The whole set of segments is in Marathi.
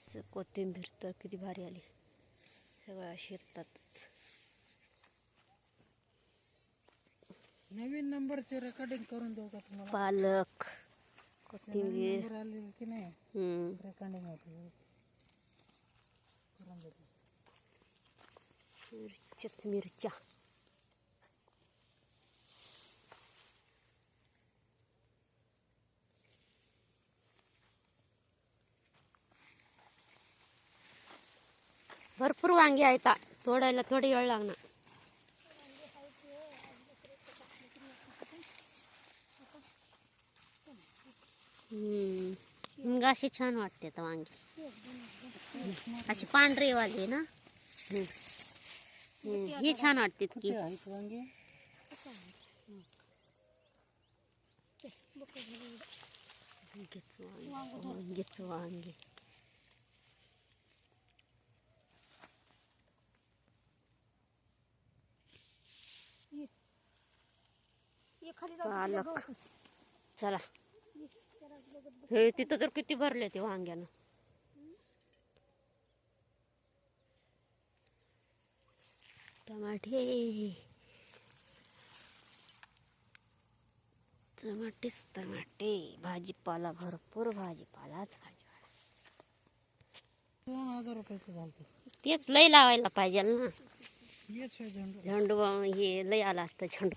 असं कोथिंबीर तर किती भारी आली. सगळ्या शिरतातच. नवीन नंबरचे रेकॉर्डिंग करून देऊ का तुम्हाला? पालक कोथिंबीर. नंबर आले की नाही? हम्म. रेकॉर्डिंग होते. करून देतो. मिरच्याच मिरच्या. भरपूर वांगी आहेत. तोडायला थोडी वेळ लागणार. हम्म. मग अशी छान वाटते आता वांगी. अशी पांढरी वाली ना. ही छान वाटते की वांगे? वांगे. पालक चला. हे तिथं तर किती भरले ते वांग्यानं? टमाटे. टमाटेच टमाटे. भाजीपाला भरपूर भाजीपालाच भाजीपाला तेच लय लावायला पाहिजे ना. येच आहे झेंडू हे लय आला असतं झेंडू.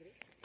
Gracias.